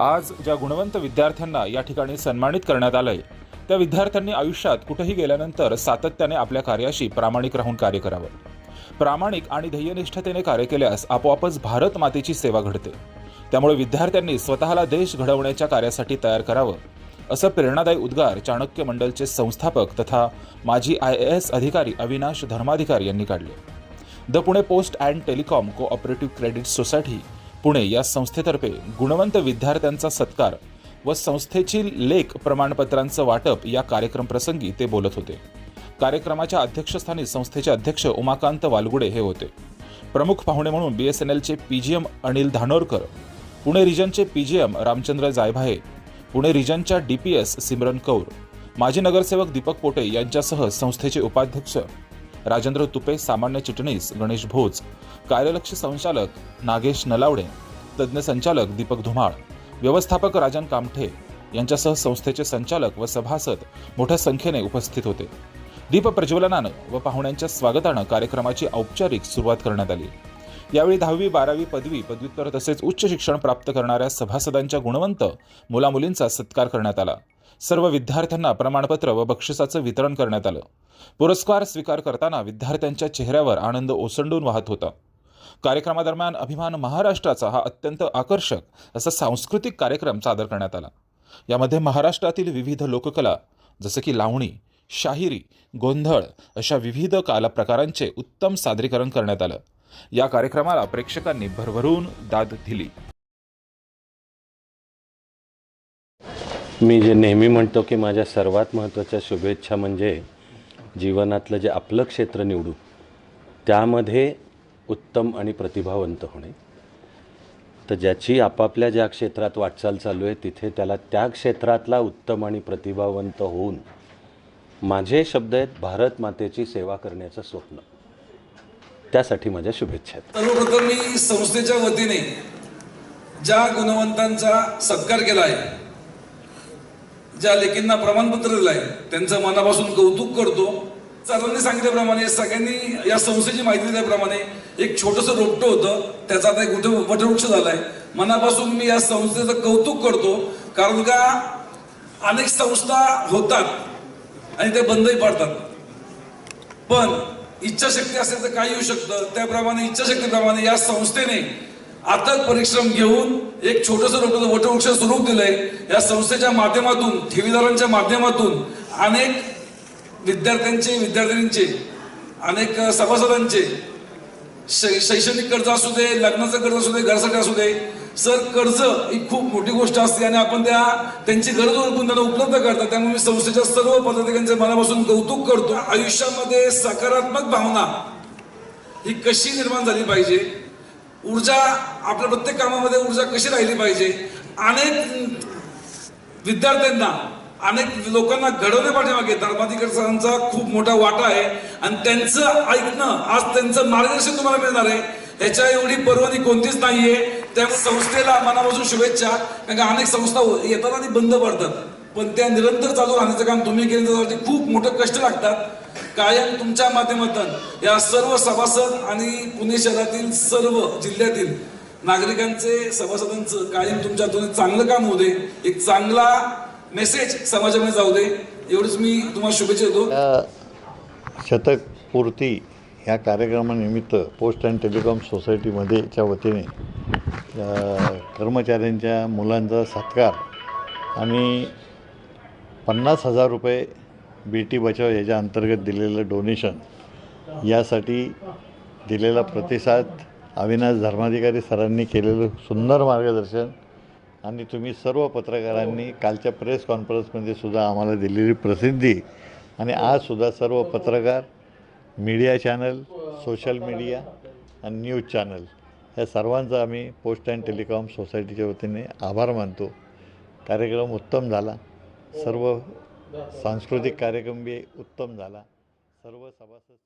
आज ज्या गुणवंत विद्यार्थ्यांना या ठिकाणी सन्मानित करण्यात आलंय त्या विद्यार्थ्यांनी आयुष्यात कुठेही गेल्यानंतर सातत्याने आपल्या कार्याशी प्रामाणिक राहून कार्य करावं. प्रामाणिक आणि ध्येयनिष्ठतेने कार्य केल्यास आपोआपच भारत मातेची सेवा घडते. त्यामुळे विद्यार्थ्यांनी स्वतःला देश घडवण्याच्या कार्यासाठी तयार करावं असं प्रेरणादायी उद्गार चाणक्य मंडलचे संस्थापक तथा माजी आय ए एस अधिकारी अविनाश धर्माधिकार यांनी काढले. The Pune post and telecom cooperative credit society Pune या संस्थेतर्फे गुणवंत विद्यार्थ्यांचा सत्कार व संस्थेची लेख प्रमाणपत्रांचं वाटप या कार्यक्रम प्रसंगी ते बोलत होते. कार्यक्रमाच्या अध्यक्षस्थानी संस्थेचे अध्यक्ष उमाकांत वालगुडे हे होते. प्रमुख पाहुणे म्हणून बी एस एन एलचे P G M Anil Dhanorkar Pune रिजनचे P G M Ramchandra Jaybhaye Pune रिजनच्या D P S Simran Kaur माजी नगरसेवक दीपक पोटे यांच्यासह संस्थेचे उपाध्यक्ष राजेंद्र तुपे सामान्य चिटणीस गणेश भोज कार्यलक्ष संचालक नागेश नलावडे तज्ज्ञ संचालक दीपक धुमाळ व्यवस्थापक राजन कामठे यांच्यासह संस्थेचे संचालक व सभासद मोठ्या संख्येने उपस्थित होते. दीप प्रज्वलनानं व पाहुण्यांच्या स्वागतानं कार्यक्रमाची औपचारिक सुरुवात करण्यात आली. यावेळी दहावी बारावी पदवी पदव्युत्तर तसेच उच्च शिक्षण प्राप्त करणाऱ्या सभासदांच्या गुणवंत मुलामुलींचा सत्कार करण्यात आला. सर्व विद्यार्थ्यांना प्रमाणपत्र व बक्षिसाचं वितरण करण्यात आलं. पुरस्कार स्वीकार करताना विद्यार्थ्यांच्या चेहऱ्यावर आनंद ओसंडून वाहत होता. कार्यक्रमादरम्यान अभिमान महाराष्ट्राचा हा अत्यंत आकर्षक असा सांस्कृतिक कार्यक्रम सादर करण्यात आला. यामध्ये महाराष्ट्रातील विविध लोककला जसं की लावणी शाहिरी गोंधळ अशा विविध कालप्रकारांचे उत्तम सादरीकरण करण्यात आलं. या कार्यक्रमाला प्रेक्षकांनी भरभरून दाद दिली. मी जे नेहमी म्हणतो की माझ्या सर्वात महत्त्वाच्या शुभेच्छा म्हणजे जीवनातलं जे आपलं क्षेत्र निवडू त्यामध्ये उत्तम आणि प्रतिभावंत होणे. तर ज्याची आपापल्या ज्या क्षेत्रात वाटचाल चालू आहे तिथे त्याला त्या क्षेत्रातला उत्तम आणि प्रतिभावंत होऊन माझे शब्द आहेत भारत मातेची सेवा करण्याचं स्वप्न. त्यासाठी माझ्या शुभेच्छा आहेत. सर्वप्रथम मी संस्थेच्या वतीने ज्या गुणवंतांचा सत्कार केला आहे ज्या लेखींना प्रमाणपत्र दिलं आहे त्यांचं मनापासून कौतुक करतो. सरांनी सांगितल्याप्रमाणे सगळ्यांनी या संस्थेची माहिती दिल्याप्रमाणे एक छोटंसं रोपटं होतं. त्याचा आता एक उठ वटवृक्ष झालाय. मनापासून मी या संस्थेचं कौतुक करतो कारण का अनेक संस्था होतात आणि ते बंदही पडतात. पण इच्छाशक्ती असेल तर काही येऊ शकतं. त्याप्रमाणे इच्छाशक्तीप्रमाणे या संस्थेने अथक परिश्रम घेऊन एक छोटंसं वटवृक्ष स्वरूप दिलंय. या संस्थेच्या माध्यमातून ठेवीदारांच्या माध्यमातून अनेक विद्यार्थ्यांचे विद्यार्थिनींचे अनेक सभासदांचे शै- शैक्षणिक कर्ज असू दे लग्नाचं कर्ज असू दे घरासाठी असू दे सर कर्ज ही खूप मोठी गोष्ट असते आणि आपण त्या त्यांची गरज ओळखून त्यांना उपलब्ध करतात. त्यामुळे मी संस्थेच्या सर्व पदाधिकाऱ्यांचे मनापासून कौतुक करतो. आयुष्यामध्ये सकारात्मक भावना ही कशी निर्माण झाली पाहिजे? ऊर्जा आपल्या प्रत्येक कामामध्ये ऊर्जा कशी राहिली पाहिजे? अनेक विद्यार्थ्यांना अनेक लोकांना घडवण्या पाठीमागे धर्माधिकारी सरांचा खूप मोठा वाटा आहे आणि त्यांचं ऐकणं आज त्यांचं मार्गदर्शन तुम्हाला मिळणार आहे. ह्याच्या एवढी पर्वणी कोणतीच नाहीये. त्यामुळे संस्थेला मनापासून शुभेच्छा. कारण अनेक संस्था येतात आणि बंद पडतात. पण त्या निरंतर चालू राहण्याचं काम तुम्ही केलं त्यासाठी खूप मोठं कष्ट लागतात. कायम तुमच्या माध्यमातून या सर्व सभासद आणि पुणे शहरातील सर्व जिल्ह्यातील नागरिकांचे सभासदांचं कायम तुमच्या हातून चांगलं काम होऊ दे एक चांगला मेसेज समाजामध्ये जाऊ दे. एवढंच मी तुम्हाला शुभेच्छा देतो. शतक पूर्ती ह्या कार्यक्रमानिमित्त पोस्ट अँड टेलिकॉम सोसायटीमध्येच्या वतीने कर्मचाऱ्यांच्या मुलांचा सत्कार आणि पन्नास हजार रुपये बेटी बचाव याच्या अंतर्गत दिलेलं डोनेशन यासाठी दिलेला प्रतिसाद अविनाश धर्माधिकारी सरांनी केलेलं सुंदर मार्गदर्शन आणि तुम्ही सर्व पत्रकारांनी कालच्या प्रेस कॉन्फरन्समध्ये सुद्धा आम्हाला दिलेली प्रसिद्धी आणि आजसुद्धा सर्व पत्रकार मीडिया चॅनल सोशल मीडिया आणि न्यूज चॅनल या सर्वांचा आम्ही पोस्ट अँड टेलिकॉम सोसायटीच्या वतीने आभार मानतो. कार्यक्रम उत्तम झाला. सर्व सांस्कृतिक कार्यक्रम बी उत्तम झाला. सर्व सभासद